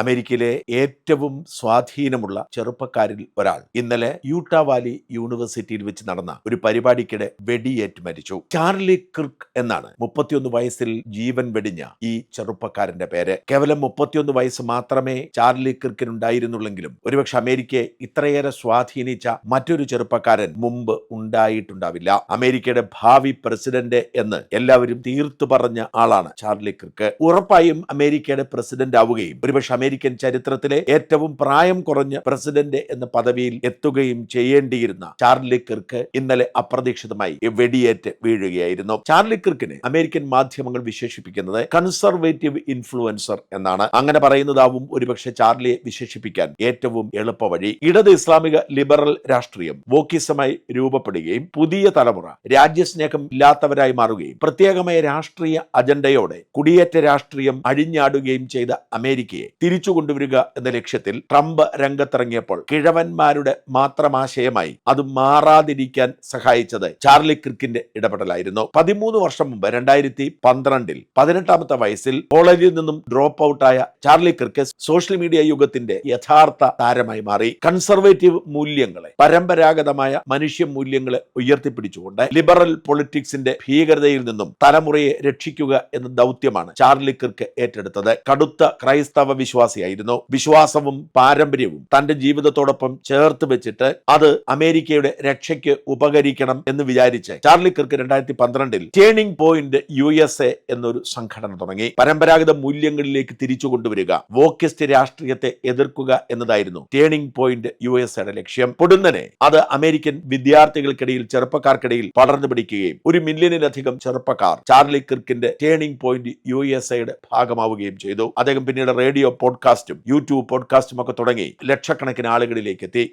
അമേരിക്കയിലെ ഏറ്റവും സ്വാധീനമുള്ള ചെറുപ്പക്കാരിൽ ഒരാൾ. ഇന്നലെ യൂട്ട വാലി യൂണിവേഴ്സിറ്റിയിൽ വെച്ച് നടന്ന ഒരു പരിപാടിക്കിടെ വെടിയേറ്റ് മരിച്ചു. ചാർലി ക്രിക്ക് എന്നാണ് മുപ്പത്തിയൊന്ന് വയസ്സിൽ ജീവൻ വെടിഞ്ഞ ഈ ചെറുപ്പക്കാരന്റെ പേര്. കേവലം മുപ്പത്തിയൊന്ന് വയസ്സ് മാത്രമേ ചാർലി ക്രിക്കിനുണ്ടായിരുന്നുള്ളെങ്കിലും ഒരുപക്ഷെ അമേരിക്കയെ ഇത്രയേറെ സ്വാധീനിച്ച മറ്റൊരു ചെറുപ്പക്കാരൻ മുമ്പ് ഉണ്ടായിട്ടുണ്ടാവില്ല. അമേരിക്കയുടെ ഭാവി പ്രസിഡന്റ് എന്ന് എല്ലാവരും തീർത്തു പറഞ്ഞ ആളാണ് ചാർലി ക്രിക്ക്. ഉറപ്പായും അമേരിക്കയുടെ പ്രസിഡന്റ് ആവുകയും ഒരുപക്ഷെ അമേരിക്കൻ ചരിത്രത്തിലെ ഏറ്റവും പ്രായം കുറഞ്ഞ പ്രസിഡന്റ് എന്ന പദവിയിൽ എത്തുകയും ചെയ്യേണ്ടിയിരുന്ന ചാർലി കിർക്ക് ഇന്നലെ അപ്രതീക്ഷിതമായി വെടിയേറ്റ് വീഴുകയായിരുന്നു. ചാർലി കിർക്കിനെ അമേരിക്കൻ മാധ്യമങ്ങൾ വിശേഷിപ്പിക്കുന്നത് കൺസർവേറ്റീവ് ഇൻഫ്ലുവൻസർ എന്നാണ്. അങ്ങനെ പറയുന്നതാവും ഒരുപക്ഷെ ചാർലിയെ വിശേഷിപ്പിക്കാൻ ഏറ്റവും എളുപ്പ വഴി. ഇടത് ഇസ്ലാമിക ലിബറൽ രാഷ്ട്രീയം വോക്കിസമായി രൂപപ്പെടുകയും പുതിയ തലമുറ രാജ്യസ്നേഹം ഇല്ലാത്തവരായി മാറുകയും പ്രത്യേകമായ രാഷ്ട്രീയ അജണ്ടയോടെ കുടിയേറ്റ രാഷ്ട്രീയം അഴിഞ്ഞാടുകയും ചെയ്ത അമേരിക്കയെ തിരിച്ചു കൊണ്ടുവരിക എന്ന ലക്ഷ്യത്തിൽ ട്രംപ് രംഗത്തിറങ്ങിയപ്പോൾ കിഴവന്മാരുടെ മാത്രം ആശയമായി അത് മാറാതിരിക്കാൻ സഹായിച്ചത് ചാർലി ക്രിക്കിന്റെ ഇടപെടലായിരുന്നു. പതിമൂന്ന് വർഷം മുമ്പ് രണ്ടായിരത്തി പന്ത്രണ്ടിൽ പതിനെട്ടാമത്തെ വയസ്സിൽ കോളേജിൽ നിന്നും ഡ്രോപ്പ് ഔട്ടായ ചാർലി ക്രിക്ക് സോഷ്യൽ മീഡിയ യുഗത്തിന്റെ യഥാർത്ഥ താരമായി മാറി. കൺസർവേറ്റീവ് മൂല്യങ്ങളെ പരമ്പരാഗതമായ മനുഷ്യ മൂല്യങ്ങളെ ഉയർത്തിപ്പിടിച്ചുകൊണ്ട് ലിബറൽ പൊളിറ്റിക്സിന്റെ ഭീകരതയിൽ നിന്നും തലമുറയെ രക്ഷിക്കുക എന്ന ദൗത്യമാണ് ചാർലി ക്രിക്ക് ഏറ്റെടുത്തത്. കടുത്ത ക്രൈസ്തവ വിശ്വാസിയായിരുന്നു. വിശ്വാസവും പാരമ്പര്യവും തന്റെ ജീവിതത്തോടൊപ്പം ചേർത്ത് വെച്ചിട്ട് അത് അമേരിക്കയുടെ രക്ഷയ്ക്ക് ഉപകരിക്കണം എന്ന് വിചാരിച്ച് ചാർലി കിർക്ക് രണ്ടായിരത്തി പന്ത്രണ്ടിൽ turning point U S A എന്നൊരു സംഘടന തുടങ്ങി. പരമ്പരാഗത മൂല്യങ്ങളിലേക്ക് തിരിച്ചു കൊണ്ടുവരിക വോക്കിസ്റ്റ് രാഷ്ട്രീയത്തെ എതിർക്കുക എന്നതായിരുന്നു ടേണിംഗ് പോയിന്റ് യു എസ് എയുടെ ലക്ഷ്യം. പൊടുന്നനെ അത് അമേരിക്കൻ വിദ്യാർത്ഥികൾക്കിടയിൽ ചെറുപ്പക്കാർക്കിടയിൽ പടർന്നു പിടിക്കുകയും ഒരു മില്യണിലധികം ചെറുപ്പക്കാർ ചാർലി കിർക്കിന്റെ ടേണിംഗ് പോയിന്റ് യു എസ് എയുടെ ഭാഗമാവുകയും ചെയ്തു. അദ്ദേഹം പിന്നീട് റേഡിയോ പോഡ്കാസ്റ്റും യൂട്യൂബ് പോഡ്കാസ്റ്റും ഒക്കെ തുടങ്ങി ലക്ഷക്കണക്കിന് ആളുകളിലേക്ക് എത്തി